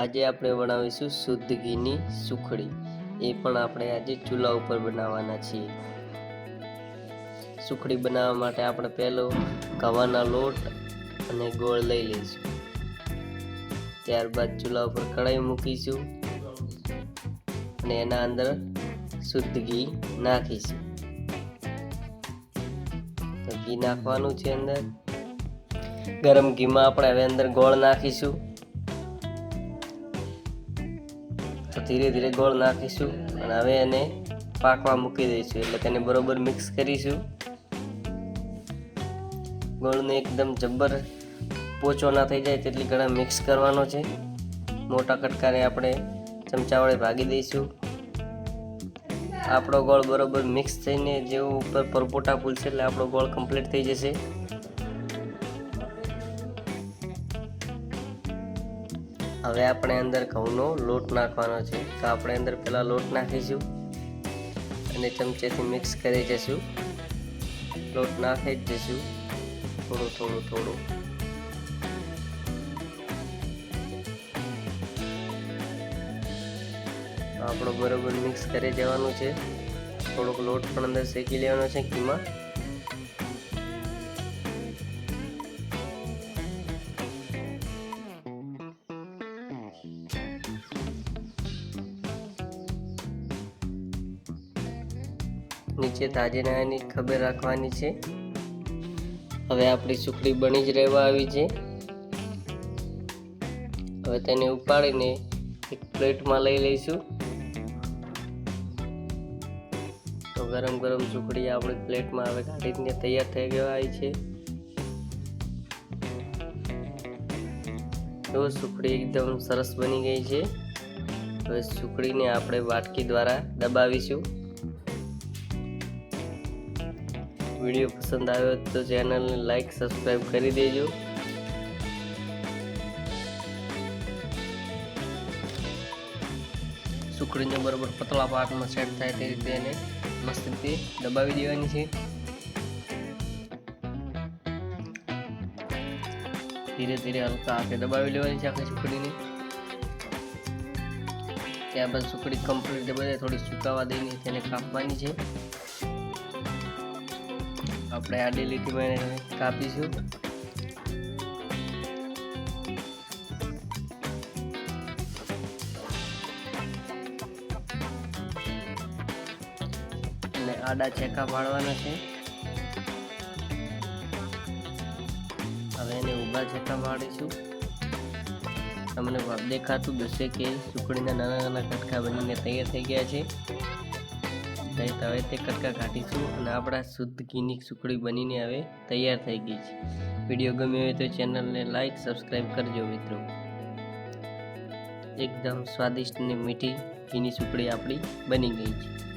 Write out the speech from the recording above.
આજે આપણે બનાવીશું શુદ્ધ ઘીની સુખડી. એ પણ આપણે આજે ચૂલા ઉપર બનાવવાના છીએ. સુખડી બનાવવા માટે આપણે પહેલો ગવાના લોટ અને ગોળ લઈ લઈશું. ત્યારબાદ ચૂલા ઉપર કઢાઈ મૂકીશું અને એના અંદર શુદ્ધ ઘી નાખીશું. ઘી નાખવાનું છે અંદર. ગરમ ઘીમાં આપણે હવે અંદર ગોળ નાખીશું. તો ધીરે ધીરે ગોળ નાખીશું અને હવે એને પાકવા મૂકી દઈશું. એટલે તેને બરોબર મિક્સ કરીશું. ગોળને એકદમ જબ્બર પોચો ના થઈ જાય તેટલી ઘણા મિક્સ કરવાનો છે. મોટા કટકાને આપણે ચમચા વડે ભાગી દઈશું. આપણો ગોળ બરોબર મિક્સ થઈને જેવું ઉપર પરપોટા ફૂલશે એટલે આપણો ગોળ કમ્પ્લીટ થઈ જશે. હવે આપણે અંદર ઘઉંનો લોટ નાખવાનો છે. તો આપણે અંદર પહેલાં લોટ નાખીશું અને ચમચેથી મિક્સ કરી જશું. લોટ નાખી જ જશું થોડું થોડું થોડું. આપણો બરોબર મિક્સ કરી જવાનું છે. થોડોક લોટ પણ અંદર શેકી લેવાનો છે ઘીમાં. નીચે તાજેનાની ખબર રાખવાની છે. હવે આપણી સુખડી બની જ રહેવા આવી છે. હવે તેને ઉપાડીને એક પ્લેટમાં લઈ લઈશું. તો ગરમ ગરમ સુખડી આપણી પ્લેટમાં હવે કાઢીને તૈયાર થઈ આવી છે. તો સુખડી એકદમ સરસ બની ગઈ છે. હવે સુખડીને આપણે વાટકી દ્વારા દબાવીશું. વીડિયો પસંદ આવ્યો તો ચેનલને લાઈક સબસ્ક્રાઈબ કરી દેજો. સુખડીને બરોબર પતળા પાકમાં સેટ થાય તે રીતે એને મસ્ત રીતે દબાવી દેવાની છે. ધીરે ધીરે હલકા હાથે દબાવી લેવાની છે આખી સુખડીને. ત્યારબાદ સુખડી કમ્પ્લીટ બધે થોડી સુકાવા દઈને તેને કાપવાની છે. આપણે આડી લીટીમાં કાપીશું. અને આડા ચેકા પાડવાના છે. હવે એને ઊભા ચેકા પાડીશું. તમને દેખાતું જશે કે સુકડીના નાના નાના કટકા બનીને તૈયાર થઈ ગયા છે. નહીં તો તે કટકા કાઢીશું અને આપણા શુદ્ધ ઘીની સુખડી બનીને હવે તૈયાર થઈ ગઈ છે. વીડિયો ગમ્યો હોય તો ચેનલને લાઈક સબસ્ક્રાઈબ કરજો મિત્રો. એકદમ સ્વાદિષ્ટ અને મીઠી ઘીની સુખડી આપણી બની ગઈ છે.